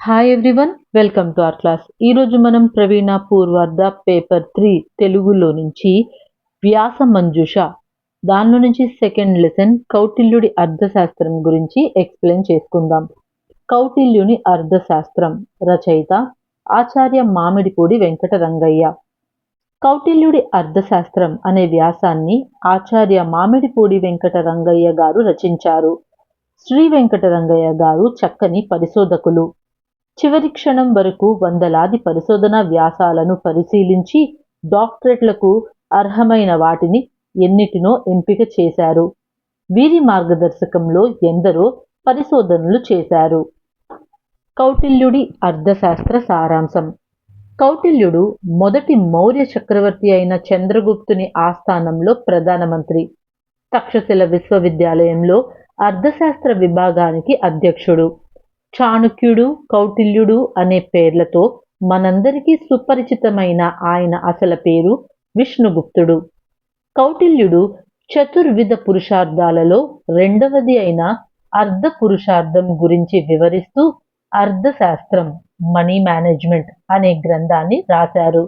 Hi everyone welcome to our class ఈరోజు మనం ప్రవీణ పూర్వార్ధ paper three తెలుగులో నుంచి వ్యాస మంజుష దానిలో నుంచి సెకండ్ లెసన్ కౌటిల్యుడి అర్థశాస్త్రం గురించి ఎక్స్ప్లెయిన్ చేసుకుందాం. కౌటిల్యుని అర్థశాస్త్రం రచయిత ఆచార్య మామిడిపూడి వెంకట రంగయ్య కౌటిల్యుడి అర్థశాస్త్రం అనే వ్యాసాన్ని ఆచార్య మామిడిపూడి వెంకట రంగయ్య గారు రచించారు. శ్రీ వెంకట రంగయ్య గారు చక్కని పరిశోధకులు. చివరి క్షణం వరకు వందలాది పరిశోధన వ్యాసాలను పరిశీలించి డాక్టరేట్లకు అర్హమైన వాటిని ఎన్నిటినో ఎంపిక చేశారు. వీరి మార్గదర్శకంలో ఎందరో పరిశోధనలు చేశారు. కౌటిల్యుడి అర్థశాస్త్ర సారాంశం. కౌటిల్యుడు మొదటి మౌర్య చక్రవర్తి అయిన చంద్రగుప్తుని ఆస్థానంలో ప్రధానమంత్రి. తక్షశిల విశ్వవిద్యాలయంలో అర్థశాస్త్ర విభాగానికి అధ్యక్షుడు. చాణుక్యుడు కౌటిల్యుడు అనే పేర్లతో మనందరికీ సుపరిచితమైన ఆయన అసలు పేరు విష్ణుగుప్తుడు. కౌటిల్యుడు చతుర్విధ పురుషార్థాలలో రెండవది అయిన అర్ధ పురుషార్థం గురించి వివరిస్తూ అర్థశాస్త్రం మనీ మేనేజ్మెంట్ అనే గ్రంథాన్ని రాశారు.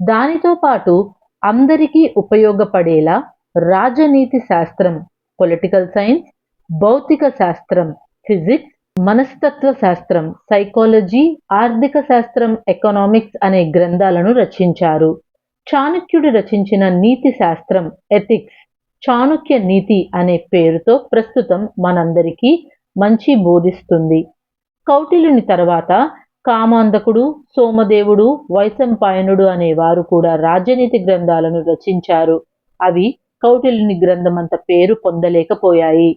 దానితో పాటు అందరికీ ఉపయోగపడేలా రాజనీతి శాస్త్రం పొలిటికల్ సైన్స్ భౌతిక శాస్త్రం ఫిజిక్స్ మనస్తత్వ శాస్త్రం సైకాలజీ ఆర్థిక శాస్త్రం ఎకనామిక్స్ అనే గ్రంథాలను రచించారు. చాణక్యుడు రచించిన నీతి శాస్త్రం ఎథిక్స్ చాణుక్య నీతి అనే పేరుతో ప్రస్తుతం మనందరికీ మంచి బోధిస్తుంది. కౌటిల్యుని తర్వాత కామాంధకుడు సోమదేవుడు వైశంపాయనుడు అనే వారు కూడా రాజనీతి గ్రంథాలను రచించారు. అవి కౌటిల్యుని గ్రంథమంత పేరు పొందలేకపోయాయి.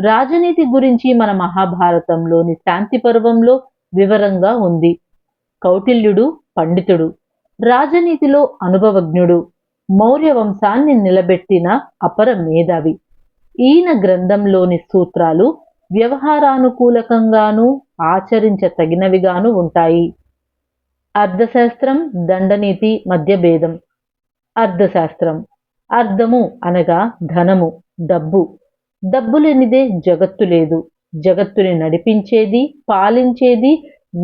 రాజనీతి గురించి మన మహాభారతంలోని శాంతి పర్వంలో వివరంగా ఉంది. కౌటిల్యుడు పండితుడు రాజనీతిలో అనుభవజ్ఞుడు మౌర్య వంశాన్ని నిలబెట్టిన అపర మేధావి. ఈయన గ్రంథంలోని సూత్రాలు వ్యవహారానుకూలకంగాను ఆచరించతగినవిగాను ఉంటాయి. అర్థశాస్త్రం దండనీతి మధ్య భేదం అర్థశాస్త్రం. అర్థము అనగా ధనము డబ్బు. డబ్బు లేనిదే జగత్తు లేదు. జగత్తుని నడిపించేది పాలించేది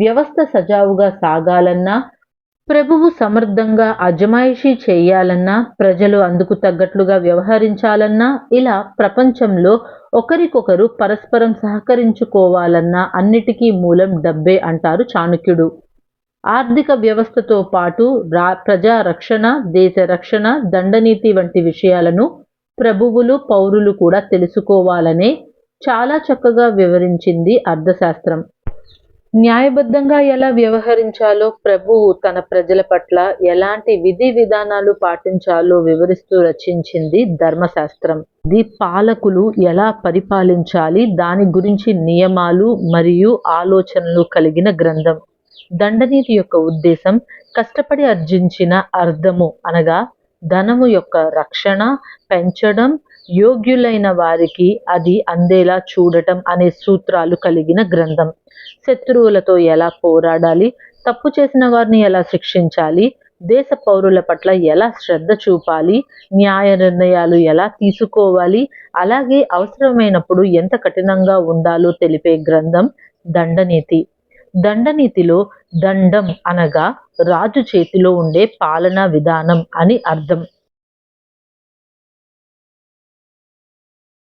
వ్యవస్థ సజావుగా సాగాలన్నా ప్రభువు సమర్థంగా అజమాయిషీ చేయాలన్నా ప్రజలు అందుకు తగ్గట్లుగా వ్యవహరించాలన్నా ఇలా ప్రపంచంలో ఒకరికొకరు పరస్పరం సహకరించుకోవాలన్నా అన్నిటికీ మూలం డబ్బే అంటారు చాణక్యుడు. ఆర్థిక వ్యవస్థతో పాటు రా ప్రజా రక్షణ దేశ రక్షణ దండనీతి వంటి విషయాలను ప్రభువులు పౌరులు కూడా తెలుసుకోవాలనే చాలా చక్కగా వివరించింది అర్థశాస్త్రం. న్యాయబద్ధంగా ఎలా వ్యవహరించాలో ప్రభువు తన ప్రజల పట్ల ఎలాంటి విధి విధానాలు పాటించాలో వివరిస్తూ రచించింది ధర్మశాస్త్రం. ఇది పాలకులు ఎలా పరిపాలించాలి దాని గురించి నియమాలు మరియు ఆలోచనలు కలిగిన గ్రంథం. దండనీతి యొక్క ఉద్దేశం కష్టపడి అర్జించిన అర్థము అనగా ధనము యొక్క రక్షణ పెంచడం యోగ్యులైన వారికి అది అందేలా చూడటం అనే సూత్రాలు కలిగిన గ్రంథం. శత్రువులతో ఎలా పోరాడాలి? తప్పు చేసిన వారిని ఎలా శిక్షించాలి? దేశ పౌరుల పట్ల ఎలా శ్రద్ధ చూపాలి? న్యాయ నిర్ణయాలు ఎలా తీసుకోవాలి? అలాగే అవసరమైనప్పుడు ఎంత కఠినంగా ఉండాలో తెలిపే గ్రంథం దండనీతి. దండనీతిలో దండం అనగా రాజు చేతిలో ఉండే పాలనా విధానం అని అర్థం.